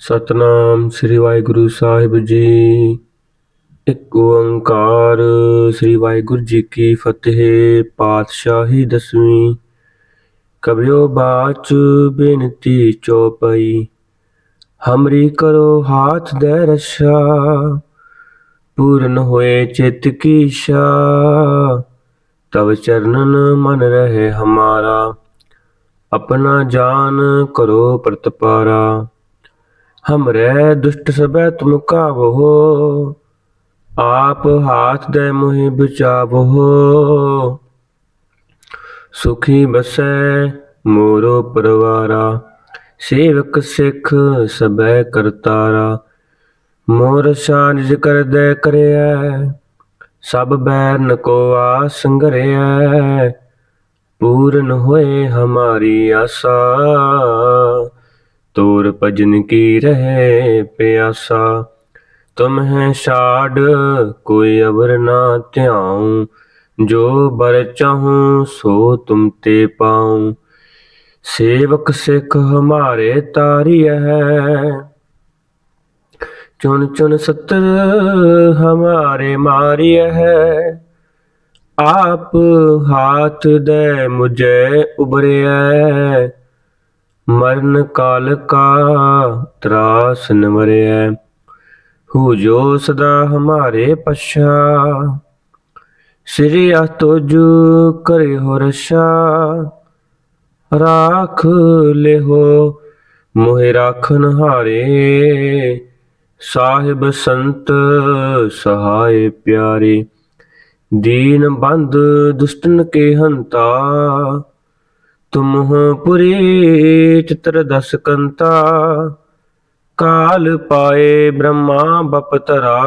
ਸਤਨਾਮ ਸ੍ਰੀ ਵਾਹਿਗੁਰੂ ਸਾਹਿਬ ਜੀ। ਇੱਕ ਓੰਕਾਰ ਸ੍ਰੀ ਵਾਹਿਗੁਰੂ ਜੀ ਕੀ ਫਤਿਹ, ਪਾਤਸ਼ਾਹੀ ਦਸਵੀਂ। ਕਬਿਓ ਬਾਚ ਬੇਨਤੀ ਚੋਪਈ, ਹਮਰੀ ਕਰੋ ਹਾਥ ਦੇ ਰਛਾ। ਪੂਰਨ ਹੋਏ ਚਿਤ ਕੀ ਇੱਛਾ, ਤਵ ਚਰਨਨ ਮਨ ਰਹੇ ਹਮਾਰਾ। ਆਪਣਾ ਜਾਨ ਕਰੋ ਪ੍ਰਤਪਾਰਾ। ਹਮਰੇ ਦੁਸ਼ਟ ਸਭੈ ਤੁਮ ਕਾਵੋ, ਆਪ ਹਾਥ ਦੇ ਮੋਹਿ ਬਚਾਵੋ। ਸੁਖੀ ਬਸੈ ਮੋਰੋ ਪਰਵਾਰਾ, ਸੇਵਕ ਸਿੱਖ ਸਬੈ ਕਰਤਾਰਾ। ਮੋਰ ਸਾਨਿਜ ਕਰਦੈ ਕਰਿਆ ਸਭ ਬੈਰ ਨਕੋ ਆਸ ਸੰਗਰਿਐ। ਪੂਰਨ ਹੋਏ ਹਮਾਰੀ ਆਸਾ। ਤੋਰ ਭਜਨ ਕੀ ਰਹੇ ਪਿਆਸਾ? ਤੁਮ ਹੈ ਛਾੜ, ਕੋਈ ਅਵਰ ਨਾ ਧਿਆਉ। ਜੋ ਬਰ ਚਾਹੂੰ, ਸੋ ਤੁਮ ਤੇ ਪਾਉ। ਸੇਵਕ ਸਿੱਖ ਹਮਾਰੇ ਤਾਰੀਐ ਚੁਣ ਚੁਣ ਸਤਰ ਹਮਾਰੇ ਮਾਰੀਐ ਆਪ ਹਾਥ ਦੇ ਮੁਝੇ ਉਬਰਿਐ ਮਰਨ ਕਾਲ ਕਾ ਤਰਾਸ ਨ ਮਰਿਐ ਹੂ ਜੋ ਸਦਾ ਹਮਾਰੇ ਪਛਾ। ਸ੍ਰੀ ਅਤੁਜ ਕਰੇ ਹੋ ਰਛਾ। ਰਾਖ ਲਿਹੋ ਮੋਹਿ ਰਾਖਨ ਹਾਰੇ ਸਾਹਿਬ ਸੰਤ ਸਹਾਇ ਪਿਆਰੇ। ਦੀਨ ਬੰਦ ਦੁਸ਼ਟਨ ਕੇ ਹੰਤਾ। ਤੁਮ ਹੋ ਪੁਰੀ ਚਿਤਰ ਦਸ ਕੰਤਾ, ਕਾਲ ਪਾਏ ਬ੍ਰਹਮਾ ਬਪਤਰਾ,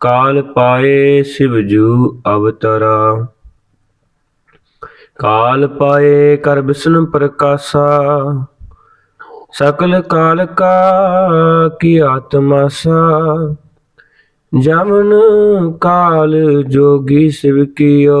ਕਾਲ ਪਾਏ ਸਿਵਜੂ ਅਵਤਰਾ। ਕਾਲ ਪਾਏ ਕਰ ਬਿਸ਼ਨ ਪ੍ਰਕਾਸ਼ਾ, ਸਕਲ ਕਾਲ ਕਾ ਕੀ ਆਤਮਾ ਸਾ। ਜਮਨ ਕਾਲ ਜੋਗੀ ਸਿਵ ਕੀਓ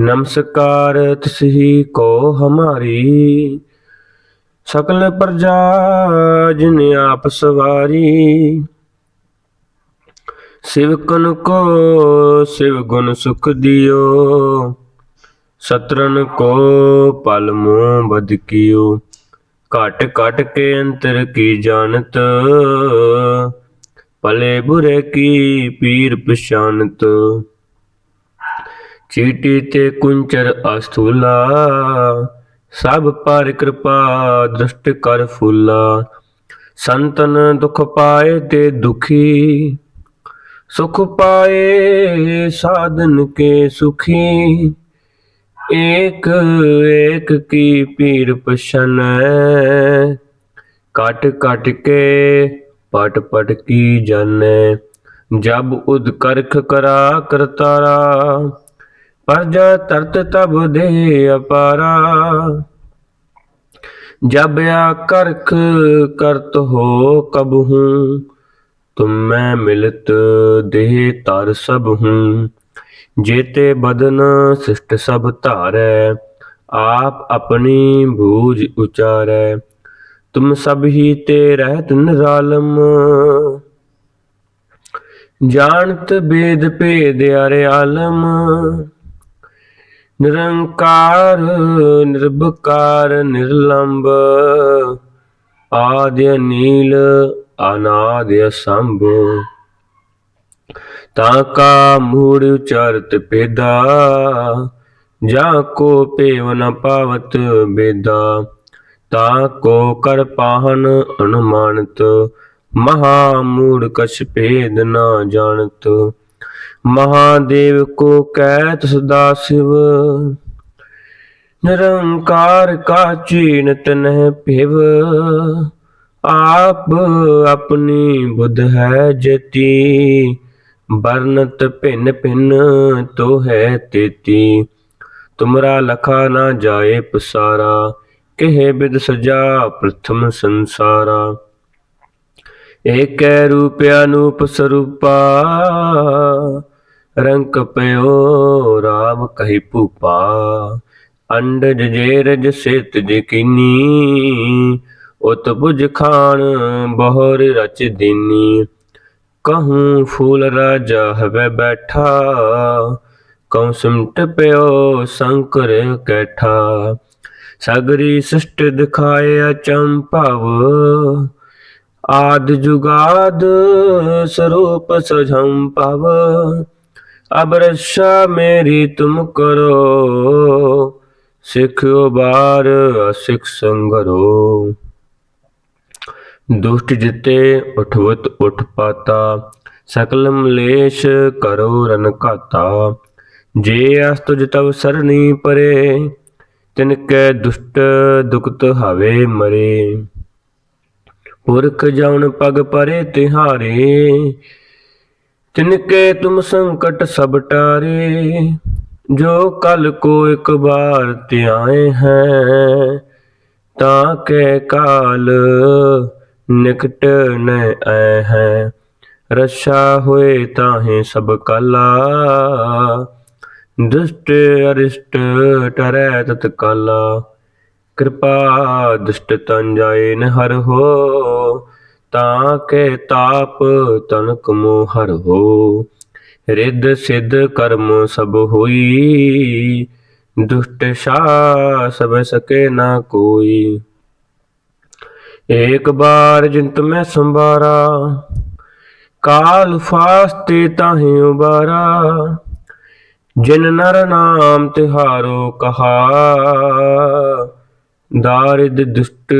ਨਮਸਕਾਰ ਤਿਸਹੀ ਕੋ ਹਮਾਰੀ। ਸਕਲ ਪ੍ਰਜਾ ਜਿਨ ਆਪ ਸਵਾਰੀ। ਸਿਵਕਨ ਕੋ, ਸਿਵ ਗੁਣ ਸੁਖ ਦਿਓ। ਸਤਰਨ ਕੋ, ਪਲ ਮੂੰ ਬਦਕਿਓ ਘਟ ਘਟ ਕੇ ਅੰਤਰ ਕੀ ਜਾਣਤ। ਭਲੇ ਬੁਰੇ ਕੀ ਪੀਰ ਪਛਾਨਤ ਚੀਟੀ ਤੇ ਕੁੰਚਰ ਅਸਥੂਲਾ ਸਭ ਪਰ ਕਿਰਪਾ ਦ੍ਰਿਸ਼ਟ ਕਰ ਫੁੱਲਾ। ਸੰਤਨ ਦੁਖ ਪਾਏ ਤੇ ਦੁਖੀ, ਸੁਖ ਪਾਏ ਸਾਧਨ ਕੇ ਸੁਖੀ। ਏਕ ਏਕ ਕੀ ਪੀਰ ਪਛਨ ਕਟ ਕਟ ਕੇ ਪਟ ਪਟ ਕੀ ਜਾਣੈ। ਜਬ ਉਦ ਕਰਖ ਕਰਾ ਕਰਤਾਰਾ ਪਰਜਾ ਤਰਤ ਤਬ ਦੇ ਅਪਾਰਾ। ਜਬ ਆ ਕਰਖ ਕਰਤ ਹੋ ਕਬ ਹੂੰ, ਤੁਮ ਮੈਂ ਮਿਲਤ ਦੇਹ ਤਰ ਸਭ ਹੂੰ। ਜੇਤੇ ਬਦਨ ਸਿਸ਼ਟ ਸਭ ਧਾਰੈ, ਆਪ ਆਪਣੀ ਭੂਜ ਉਚਾਰੈ। ਤੁਮ ਸਭ ਹੀ ਤੇ ਰਹਿਤ ਨਿਰਾਲਮ। ਜਾਣਤ ਬੇਦ ਭੇਦ ਅਰੇ ਆਲਮ। ਨਿਰੰਕਾਰ, ਨਿਰਭਕਾਰ ਨਿਰਲੰਭ ਆਦਿ ਨੀਲ ਅਨਾਦ ਅਸੰਭ। ਤਾਂ ਕਾ ਮੂੜ ਉਚਰਤ ਪੇਦਾ ਜਾ ਕੋ ਪੇਵ ਨ ਪਾਵਤ ਬੇਦਾ, ਤਾ ਕੋ ਕਰ ਪਾਹਨ ਅਨੁਮਾਨਤ, ਮਹਾ ਮੂੜ ਕਛ ਭੇਦ ਨਾ ਜਾਣਤ। ਮਹਾਦੇਵ ਕੋ ਕਹਿ ਤਿਸ ਦਾਸਿਵ ਨਿਰੰਕਾਰ ਕਾ ਚੀਨ ਤਨਹਿ ਭਿਵ। ਆਪ ਆਪਣੀ ਬੁੱਧ ਹੈ ਜਤੀ। ਵਰਨਤ ਭਿੰਨ ਭਿੰਨ ਤੋ ਹੈ ਤੇਤੀ। ਤੁਮਰਾ ਲਖਾ ਨਾ ਜਾਏ ਪਸਾਰਾ। ਕਹਿ ਬਿਦ ਸਜਾ ਪ੍ਰਥਮ ਸੰਸਾਰਾ। ਏਕੈ ਰੂਪ ਅਨੂਪ ਸਰੂਪਾ, ਰੰਕ ਪਇਓ ਰਾਮ ਕਹੀ ਭੂਪਾ। ਅੰਡਜ ਜੇਰਜ ਸਿਤ ਜਕੀਨੀ ਉਤ ਬੁਝ ਖਾਨ ਬਹੁਰ ਰਚ ਦੀਨੀ। ਕਹੂੰ ਫੂਲ ਰਾਜਾ ਹਵੇ ਬੈਠਾ, ਕਉ ਸਿਮਟ ਪਿਓ ਸੰਕਰ ਕੈਠਾ। ਸਗਰੀ ਸ੍ਰਿਸ਼ਟ ਦਿਖਾਏ ਅਚੰਭਵ ਆਦ ਜੁਗਾਦ ਸਰੂਪ ਸਜੰਭਵ ਅਬ ਰਸ਼ਾ ਮੇਰੀ ਤੁਮ ਕਰੋ, ਸਿੱਖ ਉਬਾਰ ਸਿੱਖ ਸੰਗਰੋ। ਦੁਸ਼ਟ ਜਿਤੇ ਉਠਵਤ ਉਠ ਪਾਤਾ, ਸਕਲ ਮਲੇਸ਼ ਕਰੋ ਰਨ ਘਾਤਾ। ਜੇ ਅਸ ਤੁਜ ਤਵ ਸਰਣੀ ਪਰੇ, ਤਿਨ ਕੈ ਦੁਸ਼ਟ ਦੁਖਤ ਹਵੇ ਮਰੇ। ਪੁਰਖ ਜਉਨ ਪਗ ਪਰੇ ਤਿਹਾਰੇ ਤਿਨ ਕੇ ਤੁਮ ਸੰਕਟ ਸਭ ਟਾਰੇ, ਜੋ ਕਲ ਕੋ ਇੱਕ ਬਾਰ ਧਿਆਏ ਹੈ, ਤਾਂ ਕੇ ਕਾਲ ਨਿਕਟ ਨ ਆਏ ਹੈ। ਰਸ਼ਾ ਹੋਏ ਤਾਹੇ ਸਭ ਕਲਾ, ਦੁਸ਼ਟ ਅਰਿਸ਼ਟ ਟਰੈ ਤਤ ਕਾਲਾ ਕਿਰਪਾ ਦੁਸ਼ਟ ਤਨ ਜਾਏ ਨ ਹਰ ਹੋ ਤਾਂ ਕੇ ਤਾਪ ਤਨਕ ਮੋ ਹਰ ਹੋ। ਰਿੱਧ ਸਿੱਧ ਕਰਮ ਸਭ ਹੋਈ। ਦੁਸ਼ਟ ਸ਼ਾ ਸਭ ਸਕੇ ਨਾ ਕੋਈ। ਏਕ ਬਾਰ ਜਿੰਤ ਮੈਂ ਸੰਭਾਰਾ। ਕਾਲ ਫਾਸਤੇ ਤਾਹੇ ਉਬਾਰਾ। ਜਿਨ ਨਰ ਨਾਮ ਤਿਹਾਰੋ ਕਹਾ। ਦਾਰਿਦ ਦੁਸ਼ਟ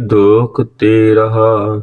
ਦੋਖ ਤੇ ਰਹਾ।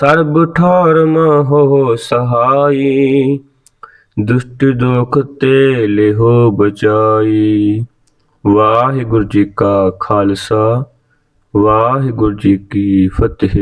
ਸਰਬ ਠਾਰ ਮੋਹ ਸਹਾਈ, ਦੁਸ਼ਟ ਦੋਖ ਤੇ ਲਿਹੋ ਬਚਾਈ। ਵਾਹਿਗੁਰੂ ਜੀ ਕਾ ਖਾਲਸਾ, ਵਾਹਿਗੁਰੂ ਜੀ ਕੀ ਫਤਿਹ।